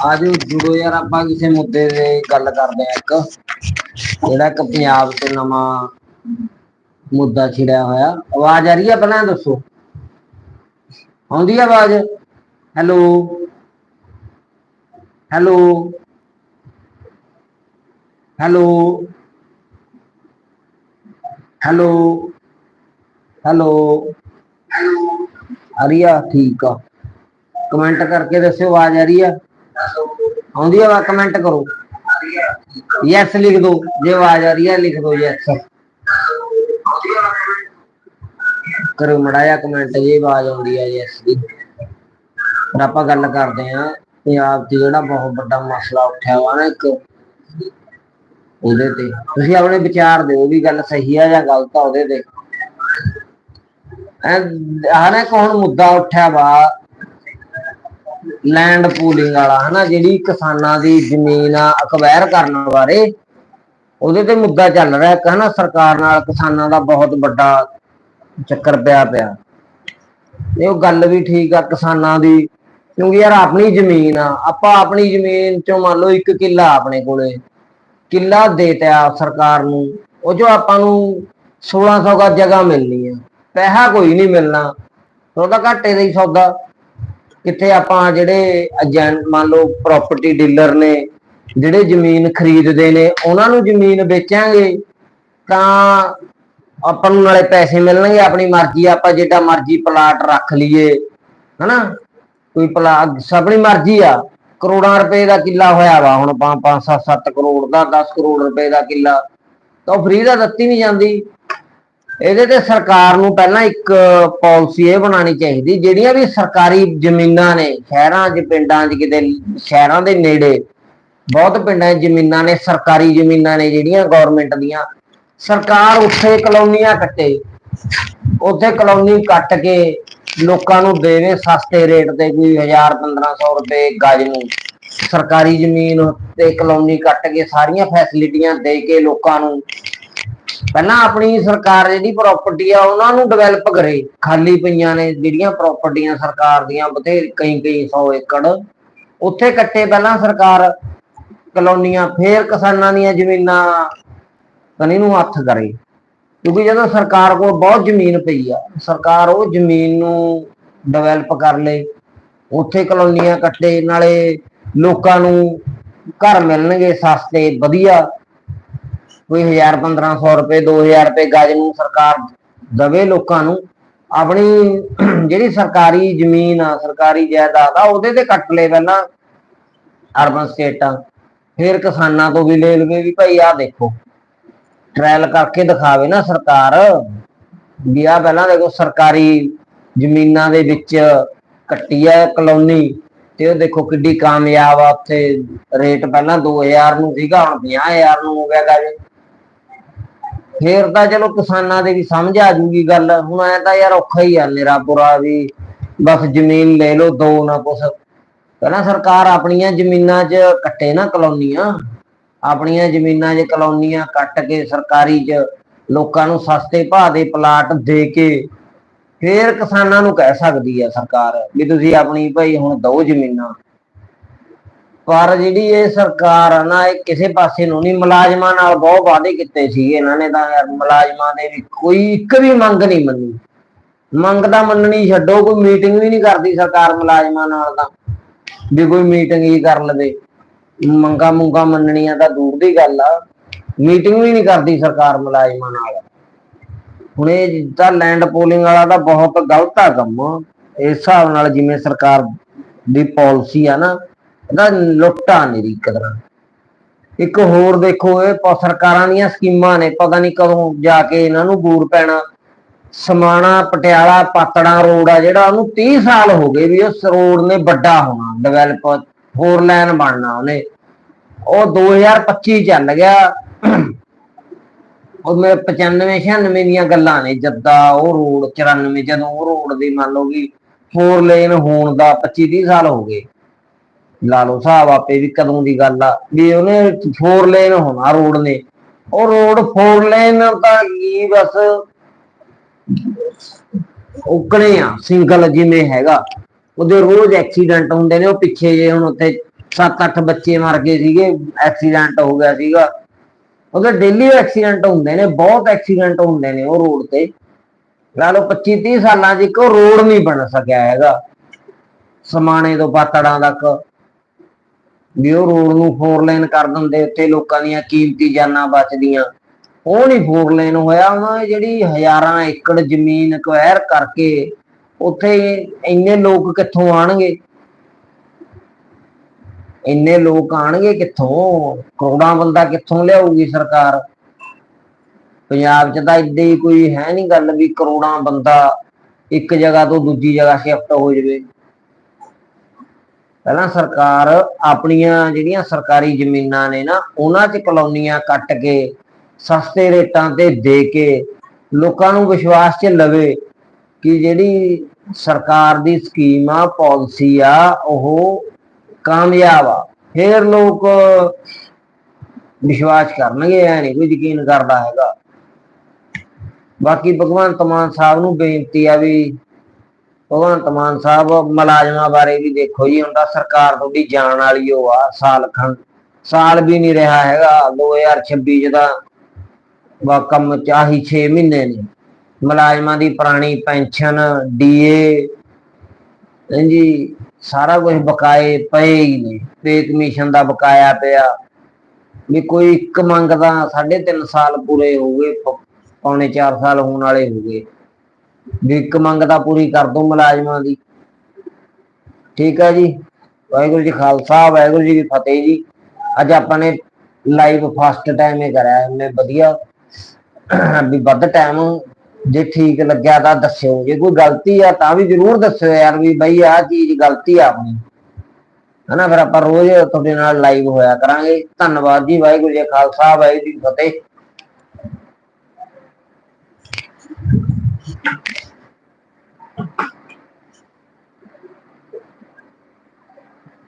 ਆਜੋ ਜੁੜੋ ਯਾਰ, ਆਪਾਂ ਕਿਸੇ ਮੁੱਦੇ ਤੇ ਗੱਲ ਕਰਦੇ ਆ ਇੱਕ। ਜਿਹੜਾ ਇੱਕ ਪੰਜਾਬ ਤੇ ਨਵਾਂ ਮੁੱਦਾ ਛਿੜਿਆ ਹੋਇਆ। ਆਵਾਜ਼ ਆ ਰਹੀ ਹੈ ਪਹਿਲਾਂ ਇਹ ਦੱਸੋ। ਆਉਂਦੀ ਹੈ ਆਵਾਜ਼? Hello? Hello? Hello? Hello? Hello? ਆ ਰਹੀ ਆ, ਠੀਕ ਆ। ਕਮੈਂਟ ਕਰਕੇ ਦੱਸਿਓ, ਆਵਾਜ਼ ਆ ਰਹੀ ਆ। ਆਉਂਦੀ ਆ ਕਮੈਂਟ ਕਰੋ। ਯੈਸ ਲਿਖ ਦਿਓ ਜੇ ਆਵਾਜ਼ ਆ ਰਹੀ ਆ, ਲਿਖ ਦਿਓ ਯੈਸ ਕਰੋ ਮੜਾਇਆ ਕਮੈਂਟ ਜੇ ਆਵਾਜ਼ ਆਉਂਦੀ ਆ ਯੈਸ ਦੀ। ਫਿਰ ਆਪਾਂ ਗੱਲ ਕਰਦੇ ਆ ਪੰਜਾਬ 'ਚ ਜਿਹੜਾ ਬਹੁਤ ਵੱਡਾ ਮਸਲਾ ਉੱਠਿਆ ਵਾ ਨਾ ਇੱਕ, ਉਹਦੇ ਤੇ। ਤੁਸੀਂ ਆਪਣੇ ਵਿਚਾਰ ਦਿਓ ਵੀ ਗੱਲ ਸਹੀ ਆ ਜਾਂ ਗਲਤ ਆ ਉਹਦੇ ਤੇ। ਆਹ ਨਾ ਇੱਕ ਹੁਣ ਮੁੱਦਾ ਉੱਠਿਆ ਵਾ ਲੈਂਡ ਪੂਲਿੰਗ ਵਾਲਾ, ਹਨਾ, ਜਿਹੜੀ ਕਿਸਾਨਾਂ ਦੀ ਜ਼ਮੀਨ ਆ ਅਕਵਾਇਰ ਕਰਨ ਬਾਰੇ, ਉਹਦੇ ਤੇ ਮੁੱਦਾ ਚੱਲ ਰਿਹਾ, ਇੱਕ, ਹਨਾ, ਸਰਕਾਰ ਨਾਲ ਕਿਸਾਨਾਂ ਦਾ ਬਹੁਤ ਵੱਡਾ ਚੱਕਰ ਪਿਆ ਪਿਆ। ਇਹ ਉਹ ਗੱਲ ਵੀ ਠੀਕ ਆ, ਕਿਸਾਨਾਂ ਦੀ, ਕਿਉਂਕਿ ਯਾਰ ਆਪਣੀ ਜ਼ਮੀਨ ਆ, ਆਪਾਂ ਆਪਣੀ ਜ਼ਮੀਨ ਚੋਂ ਮੰਨ ਲਓ ਇੱਕ ਕਿੱਲਾ ਆਪਣੇ ਕੋਲੇ, ਕਿੱਲਾ ਦੇਤਿਆ ਸਰਕਾਰ ਨੂੰ, ਉਹ ਜੋ ਆਪਾਂ ਨੂੰ 1600 ਦਾ ਜਗ੍ਹਾ ਮਿਲਣੀ ਆ, ਪੈਸਾ ਕੋਈ ਨਹੀਂ ਮਿਲਣਾ ਉਹਦਾ ਘਾਟੇ ਦਾ ਹੀ ਸੌਦਾ। ਕਿੱਥੇ ਆਪਾਂ ਜਿਹੜੇ ਏਜੰਟ ਮੰਨ ਲਓ ਪ੍ਰਾਪਰਟੀ ਡੀਲਰ ਨੇ, ਜਿਹੜੇ ਜ਼ਮੀਨ ਖਰੀਦਦੇ ਨੇ, ਉਹਨਾਂ ਨੂੰ ਜ਼ਮੀਨ ਵੇਚਾਂਗੇ, ਤਾਂ ਆਪਾਂ ਨੂੰ ਨਾਲੇ ਪੈਸੇ ਮਿਲਣਗੇ, ਆਪਣੀ ਮਰਜ਼ੀ, ਆਪਾਂ ਜਿੱਡਾ ਮਰਜ਼ੀ ਪਲਾਟ ਰੱਖ ਲਈਏ, ਹਨਾ? ਕੋਈ ਪਲਾਟ ਆਪਣੀ ਮਰਜ਼ੀ ਆ, ਕਰੋੜਾਂ ਰੁਪਏ ਦਾ ਕਿੱਲਾ ਹੋਇਆ ਵਾ, ਹੁਣ 5 5 7 7 ਕਰੋੜ ਦਾ 10 ਕਰੋੜ ਰੁਪਏ ਦਾ ਕਿੱਲਾ, ਤਾਂ ਉਹ ਫ੍ਰੀ ਦਾ ਦਿੱਤੀ ਨਹੀਂ ਜਾਂਦੀ। ਇਹਦੇ ਤੇ ਸਰਕਾਰ ਨੂੰ ਪਹਿਲਾਂ ਇੱਕ ਪਾਲਿਸੀ ਇਹ ਬਣਾਉਣੀ ਚਾਹੀਦੀ, ਜਿਹੜੀਆਂ ਵੀ ਸਰਕਾਰੀ ਜ਼ਮੀਨਾਂ ਨੇ, ਸ਼ਹਿਰਾਂ 'ਚ, ਪਿੰਡਾਂ 'ਚ, ਕਿਤੇ ਸ਼ਹਿਰਾਂ ਦੇ ਨੇੜੇ, ਬਹੁਤ ਪਿੰਡਾਂ 'ਚ ਜ਼ਮੀਨਾਂ ਨੇ, ਸਰਕਾਰੀ ਜ਼ਮੀਨਾਂ ਨੇ ਜਿਹੜੀਆਂ ਗਵਰਨਮੈਂਟ ਦੀਆਂ, ਸਰਕਾਰ ਉੱਥੇ ਕਲੋਨੀਆਂ ਕੱਟੇ, ਉੱਥੇ ਕਲੋਨੀ ਕੱਟ ਕੇ ਲੋਕਾਂ ਨੂੰ ਦੇਵੇ ਸਸਤੇ ਰੇਟ ਤੇ ਕੋਈ 1000 1500 ਰੁਪਏ ਗਜ ਨੂੰ, ਸਰਕਾਰੀ ਜ਼ਮੀਨ ਤੇ ਕਲੋਨੀ ਕੱਟ ਕੇ ਸਾਰੀਆਂ ਫੈਸਿਲਿਟੀਆਂ ਦੇ ਕੇ ਲੋਕਾਂ ਨੂੰ ਪਹਿਲਾਂ ਆਪਣੀ ਸਰਕਾਰ ਜਿਹੜੀ ਪ੍ਰਾਪਰਟੀ ਆ, ਉਹਨਾਂ ਨੂੰ ਡਿਵੈਲਪ ਕਰੇ। ਖਾਲੀ ਪਈਆਂ ਨੇ ਜਿਹੜੀਆਂ ਪ੍ਰਾਪਰਟੀਆਂ ਸਰਕਾਰ ਦੀਆਂ ਬਥੇ ਕਈ ਕਈ 100 ਏਕੜ। ਉੱਥੇ ਕੱਟੇ ਪਹਿਲਾਂ ਸਰਕਾਰ ਕਲੋਨੀਆਂ, ਫੇਰ ਕਿਸਾਨਾਂ ਦੀਆਂ ਜ਼ਮੀਨਾਂ ਕਨੀ ਨੂੰ ਹੱਥ ਕਰੇ। ਕਿਉਂਕਿ ਜਦੋਂ ਸਰਕਾਰ ਕੋਲ ਬਹੁਤ ਜ਼ਮੀਨ ਪਈ ਆ, ਸਰਕਾਰ ਉਹ ਜ਼ਮੀਨ ਨੂੰ ਡਿਵੈਲਪ ਕਰ ਲੇ। ਉੱਥੇ ਕਲੋਨੀਆਂ ਕੱਟੇ, ਨਾਲੇ ਲੋਕਾਂ ਨੂੰ ਘਰ ਮਿਲਣਗੇ ਸਸਤੇ, ਵਧੀਆ। ਕੋਈ 1000 1500 ਰੁਪਏ 2000 ਰੁਪਏ ਗਜ ਨੂੰ ਸਰਕਾਰ ਦਵੇ ਲੋਕਾਂ ਨੂੰ, ਆਪਣੀ ਜਿਹੜੀ ਸਰਕਾਰੀ ਜ਼ਮੀਨ ਆ, ਸਰਕਾਰੀ ਜਾਇਦਾਦ ਆ, ਉਹਦੇ ਤੇ ਕੱਟ ਲੈ ਪਹਿਲਾਂ ਅਰਬਨ ਸਟੇਟਾਂ ਫਿਰ ਕਿਸਾਨਾਂ ਤੋਂ ਵੀ ਲੈ ਲਵੇ ਵੀ ਭਾਈ ਆਹ ਦੇਖੋ ਟ੍ਰਾਇਲ ਕਰਕੇ ਦਿਖਾਵੇ ਨਾ ਸਰਕਾਰ ਵੀ ਆ ਪਹਿਲਾਂ ਦੇਖੋ ਸਰਕਾਰੀ ਜ਼ਮੀਨਾਂ ਦੇ ਵਿੱਚ ਕੱਟੀ ਆ ਕਲੋਨੀ ਤੇ ਉਹ ਦੇਖੋ ਕਿੱਡੀ ਕਾਮਯਾਬ ਆ ਉੱਥੇ। ਰੇਟ ਪਹਿਲਾਂ 2000 ਨੂੰ ਸੀਗਾ, ਹੁਣ 50000 ਨੂੰ ਹੋ ਗਿਆ ਗਾਜੇ। ਫੇਰ ਤਾਂ ਚਲੋ ਕਿਸਾਨਾਂ ਦੇ ਵੀ ਸਮਝ ਆ ਜੂਗੀ ਗੱਲ। ਹੁਣ ਐ ਤਾਂ ਯਾਰ ਔਖਾ ਹੀ ਆ ਨਿਰਾ ਪੁਰਾ ਵੀ। ਬਸ ਜ਼ਮੀਨ ਲੈ ਲਓ, ਦੋ ਨਾ ਕੁਛ। ਕਹਿੰਦਾ ਸਰਕਾਰ ਆਪਣੀਆਂ ਜ਼ਮੀਨਾਂ 'ਚ ਕੱਟੇ ਨਾ ਕਲੋਨੀਆਂ। ਆਪਣੀਆਂ ਜ਼ਮੀਨਾਂ 'ਚ ਕਲੋਨੀਆਂ ਕੱਟ ਕੇ ਸਰਕਾਰੀ 'ਚ ਲੋਕਾਂ ਨੂੰ ਸਸਤੇ ਭਾਅ ਦੇ ਪਲਾਟ ਦੇ ਕੇ ਫੇਰ ਕਿਸਾਨਾਂ ਨੂੰ ਕਹਿ ਸਕਦੀ ਹੈ ਸਰਕਾਰ ਵੀ ਤੁਸੀਂ ਆਪਣੀ ਭਾਈ ਹੁਣ ਦੋ ਜ਼ਮੀਨਾਂ। ਪਰ ਜਿਹੜੀ ਇਹ ਸਰਕਾਰ ਆ ਨਾ, ਇਹ ਕਿਸੇ ਪਾਸੇ ਨੂੰ ਨਹੀਂ, ਮੁਲਾਜ਼ਮਾਂ ਨਾਲ ਬਹੁਤ ਵਾਅਦੇ ਕੀਤੇ ਸੀਗੇ ਇਹਨਾਂ ਨੇ ਤਾਂ ਯਾਰ, ਮੁਲਾਜ਼ਮਾਂ ਦੇ ਵੀ ਕੋਈ ਇੱਕ ਵੀ ਮੰਗ ਨਹੀਂ ਮੰਨੀ। ਮੰਗ ਤਾਂ ਮੰਨਣੀ ਛੱਡੋ, ਕੋਈ ਮੀਟਿੰਗ ਵੀ ਨਹੀਂ ਕਰਦੀ ਸਰਕਾਰ ਮੁਲਾਜ਼ਮਾਂ ਨਾਲ ਤਾਂ, ਵੀ ਕੋਈ ਮੀਟਿੰਗ ਹੀ ਕਰ ਲਵੇ। ਮੰਗਾ ਮੁੰਗਾ ਮੰਨਣੀਆਂ ਤਾਂ ਦੂਰ ਦੀ ਗੱਲ ਆ। ਮੀਟਿੰਗ ਵੀ ਨਹੀਂ ਕਰਦੀ ਸਰਕਾਰ ਮੁਲਾਜ਼ਮਾਂ ਨਾਲ। ਹੁਣ ਇਹ ਤਾਂ ਲੈਂਡ ਪੋਲਿੰਗ ਵਾਲਾ ਤਾਂ ਬਹੁਤ ਗਲਤ ਆ ਕੰਮ। ਇਸ ਹਿਸਾਬ ਨਾਲ ਜਿਵੇਂ ਸਰਕਾਰ ਦੀ ਪਾਲਿਸੀ ਆ ਨਾ ਇਹਦਾ ਲੁੱਟਾ ਨਹੀਂ ਇੱਕ ਤਰ੍ਹਾਂ ਇੱਕ ਹੋਰ ਦੇਖੋ, ਇਹ ਪ- ਸਰਕਾਰਾਂ ਦੀਆਂ ਸਕੀਮਾਂ ਨੇ, ਪਤਾ ਨਹੀਂ ਕਦੋਂ ਜਾ ਕੇ ਇਹਨਾਂ ਨੂੰ ਬੂਰ ਪੈਣਾ। ਸਮਾਣਾ ਪਟਿਆਲਾ ਪਾਤੜਾ ਰੋਡ ਆ, ਜਿਹੜਾ ਉਹਨੂੰ 30 ਸਾਲ ਹੋ ਗਏ ਵੀ ਉਸ ਰੋਡ ਨੇ ਵੱਡਾ ਹੋਣਾ ਡਿਵੈਲਪ ਫੋਰ ਲਾਈਨ ਬਣਨਾ ਉਹਨੇ। ਉਹ 2025 ਚੱਲ ਗਿਆ। ਉਹ ਮੇਰੇ 95 96 ਦੀਆਂ ਗੱਲਾਂ ਨੇ, ਜੱਦਾ ਉਹ ਰੋਡ 94 ਜਦੋਂ ਉਹ ਰੋਡ ਦੀ ਮੰਨ ਲਓ ਕਿ ਫੋਰ ਲੇਨ ਹੋਣ ਦਾ 25 30 ਸਾਲ ਹੋ ਗਏ। ਲਾ ਲਓ ਹਿਸਾਬ ਆਪੇ ਵੀ ਕਦੋਂ ਦੀ ਗੱਲ ਆ, ਵੀ ਉਹਨੇ ਫੋਰ ਲੇਨ ਹੋਣਾ ਰੋਡ ਨੇ। ਉਹ ਰੋਡ ਫੋਰ ਲੇਨ ਤਾਂ ਕੀ ਬਸ ਉਕਣੇ ਆ, ਸਿੰਗਲ ਜਿਵੇਂ ਹੈਗਾ। ਉਹਦੇ ਰੋਜ਼ ਐਕਸੀਡੈਂਟ ਹੁੰਦੇ ਨੇ, ਉਹ ਪਿੱਛੇ ਜੇ ਹੁਣ ਉੱਥੇ 7-8 ਬੱਚੇ ਮਰ ਗਏ ਸੀਗੇ ਐਕਸੀਡੈਂਟ ਹੋ ਗਿਆ ਸੀਗਾ। ਉਹਦੇ ਡੇਲੀ ਐਕਸੀਡੈਂਟ ਹੁੰਦੇ ਨੇ, ਬਹੁਤ ਐਕਸੀਡੈਂਟ ਹੁੰਦੇ ਨੇ ਉਹ ਰੋਡ ਤੇ। ਲਾ ਲਓ 25-30 ਸਾਲਾਂ 'ਚ ਇੱਕ ਰੋਡ ਨਹੀਂ ਬਣ ਸਕਿਆ ਹੈਗਾ। ਸਮਾਣੇ ਤੋਂ ਪਾਤੜਾਂ ਤੱਕ। ਵੀ ਉਹ ਰੋਡ ਨੂੰ ਫੋਰ ਲੇਨ ਕਰ ਦਿੰਦੇ ਉੱਤੇ ਲੋਕਾਂ ਦੀਆਂ ਕੀਮਤੀ ਜਾਨਾਂ ਬਚਦੀਆਂ। ਉਹ ਨਹੀਂ ਫੋਰ ਲੇਨ ਹੋਇਆ, ਉਹਨਾਂ ਨੇ ਜਿਹੜੀ ਹਜ਼ਾਰਾਂ ਏਕੜ ਜ਼ਮੀਨ ਅਕਵਾਇਰ ਕਰਕੇ ਉੱਥੇ ਇੰਨੇ ਲੋਕ ਕਿੱਥੋਂ ਆਣਗੇ ਇੰਨੇ ਲੋਕ ਆਣਗੇ ਕਿੱਥੋਂ? ਕਰੋੜਾਂ ਬੰਦਾ ਕਿੱਥੋਂ ਲਿਆਊਗੀ ਸਰਕਾਰ? ਪੰਜਾਬ 'ਚ ਤਾਂ ਏਡੇ ਹੀ ਕੋਈ ਹੈ ਨਹੀਂ ਗੱਲ ਵੀ ਕਰੋੜਾਂ ਬੰਦਾ ਇੱਕ ਜਗ੍ਹਾ ਤੋਂ ਦੂਜੀ ਜਗ੍ਹਾ ਸ਼ਿਫਟ ਹੋ ਜਾਵੇ। ਪਹਿਲਾਂ ਸਰਕਾਰ ਆਪਣੀਆਂ ਜਿਹੜੀਆਂ ਸਰਕਾਰੀ ਜ਼ਮੀਨਾਂ ਨੇ ਨਾ, ਉਹਨਾਂ 'ਚ ਕਲੋਨੀਆਂ ਕੱਟ ਕੇ, ਸਸਤੇ ਰੇਟਾਂ ਤੇ ਦੇ ਕੇ ਲੋਕਾਂ ਨੂੰ ਵਿਸ਼ਵਾਸ 'ਚ ਲਵੇ ਕਿ ਜਿਹੜੀ ਸਰਕਾਰ ਦੀ ਸਕੀਮ ਆ, ਪਾਲਿਸੀ ਆ, ਉਹ ਕਾਮਯਾਬ ਆ। ਫੇਰ ਲੋਕ ਵਿਸ਼ਵਾਸ ਕਰਨਗੇ, ਐ ਨਹੀਂ ਕੋਈ ਯਕੀਨ ਕਰਦਾ ਹੈਗਾ। ਬਾਕੀ ਭਗਵੰਤ ਮਾਨ ਸਾਹਿਬ ਨੂੰ ਬੇਨਤੀ ਆ ਵੀ ਭਗਵੰਤ ਮਾਨ ਸਾਹਿਬ, ਮੁਲਾਜ਼ਮਾਂ ਬਾਰੇ ਵੀ ਦੇਖੋ ਜੀ, ਹੁਣ ਤਾਂ ਸਰਕਾਰ ਤੁਹਾਡੀ ਜਾਣ ਵਾਲੀ ਓ ਆ, ਸਾਲ ਖੰਡ। ਸਾਲ ਵੀ ਨਹੀਂ ਰਿਹਾ ਹੈਗਾ 2026 ਚ ਤਾਂ ਵਾ ਕੰਮ ਚਾਹੀ 6 ਮਹੀਨੇ ਨੇ। ਮੁਲਾਜ਼ਮਾਂ ਦੀ ਪੁਰਾਣੀ ਪੈਨਸ਼ਨ ਡੀਏ ਜੀ ਸਾਰਾ ਕੁਝ ਬਕਾਏ ਪਏ ਹੀ ਨੇ। ਪੇ ਕਮਿਸ਼ਨ ਦਾ ਬਕਾਇਆ ਪਿਆ। ਵੀ ਕੋਈ ਇੱਕ ਮੰਗਦਾ 3.5 ਸਾਲ ਪੂਰੇ ਹੋ ਗਏ, ਪੌਣੇ 4 ਸਾਲ ਹੋਣ ਵਾਲੇ ਹੋ ਗਏ। ਵੀ ਇੱਕ ਮੰਗ ਤਾਂ ਪੂਰੀ ਕਰ ਦੋ ਮੁਲਾਜ਼ਮਾਂ ਦੀ। ਠੀਕ ਹੈ ਜੀ? ਵਾਹਿਗੁਰੂ ਜੀ ਖਾਲਸਾ, ਵਾਹਿਗੁਰੂ ਜੀ ਕੀ ਫਤਿਹ ਜੀ। ਅੱਜ ਆਪਾਂ ਨੇ ਲਾਈਵ ਫਸਟ ਟਾਈਮ ਇਹ ਕਰਿਆ ਮੈਂ ਵਧੀਆ। ਵੀ ਵੱਧ ਟਾਈਮ ਜੇ ਠੀਕ ਲੱਗਿਆ ਤਾਂ ਦੱਸਿਓ। ਜੇ ਕੋਈ ਗਲਤੀ ਆ ਤਾਂ ਵੀ ਜਰੂਰ ਦੱਸਿਓ ਯਾਰ ਵੀ ਬਈ ਆਹ ਚੀਜ਼ ਗਲਤੀ ਆ ਆਪਣੀ। ਹਨਾ, ਫਿਰ ਆਪਾਂ ਰੋਜ਼ ਤੁਹਾਡੇ ਨਾਲ ਲਾਈਵ ਹੋਇਆ ਕਰਾਂਗੇ। ਧੰਨਵਾਦ ਜੀ, ਵਾਹਿਗੁਰੂ ਜੀ ਖਾਲਸਾ, ਵਾਹਿਗੁਰੂ ਜੀ ਫਤਿਹ। おっか。